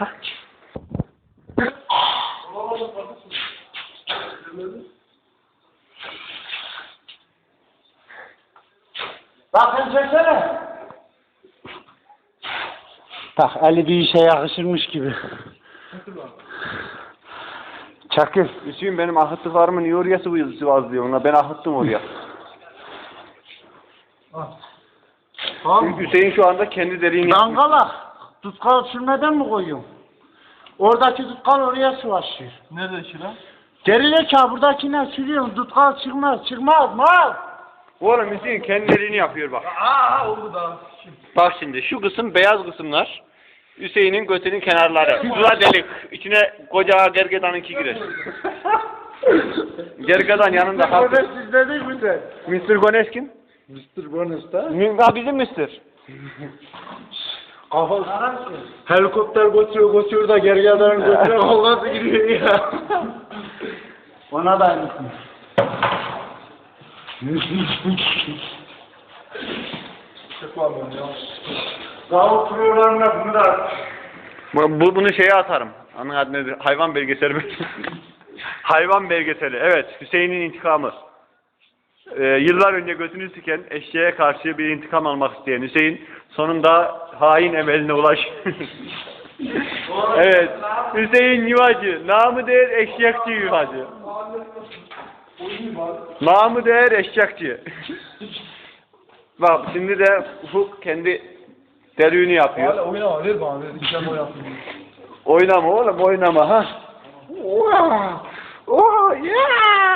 başla. Bakın çeksene. Bak eli bir işe yakışırmış gibi. Çakır. Hüseyin benim ahıttıklarımı niye oraya sıvazlıyor? Ona ben ahıttım oraya. Tamam. Çünkü Hüseyin şu anda kendi deliğini yapmış. Dangala. Tutkal sürmeden mi koyuyorsun? Oradaki tutkal oraya sıvaşıyor. Nerede şura? Gerizekalı buradakine sürüyorsun. Tutkal çıkmaz. Çıkmaz. Mal. Oğlum Hüseyin kendi deliğini yapıyor bak. Aa oldu daha. Bak şimdi şu kısım beyaz kısımlar. Hüseyin'in götünün kenarları. Şurada delik. İçine koca gergedanınki girer. Gergedan yanında. Gones izledik mi sen? Mr. Gones kim? Mr. Gones'ta. Ha bizim Mr. Kafa helikopter götürüyor götürüyor da gergedanın götüne kolgası gidiyor ya. Ona da aynısın. Çıkmamıyorum ya. Tavuk programına bunu da Bu, bu- bunu şeye atarım. Anın adı nedir? Hayvan belgeseli. Hayvan belgeseli. Evet. Hüseyin'in intikamı. Ee, yıllar önce götünü siken eşeğe karşı bir intikam almak isteyen Hüseyin sonunda hain emeline ulaş. evet. Hüseyin Yuvacı. Namı değer eşekçi Yuvacı. Namı değer eşekçi. Bak şimdi de Ufuk kendi deliğini yapıyor. Hala oynama ver bana ver. İçen o yapayım. Oynama oğlum oynama ha. Oh, oh yeah.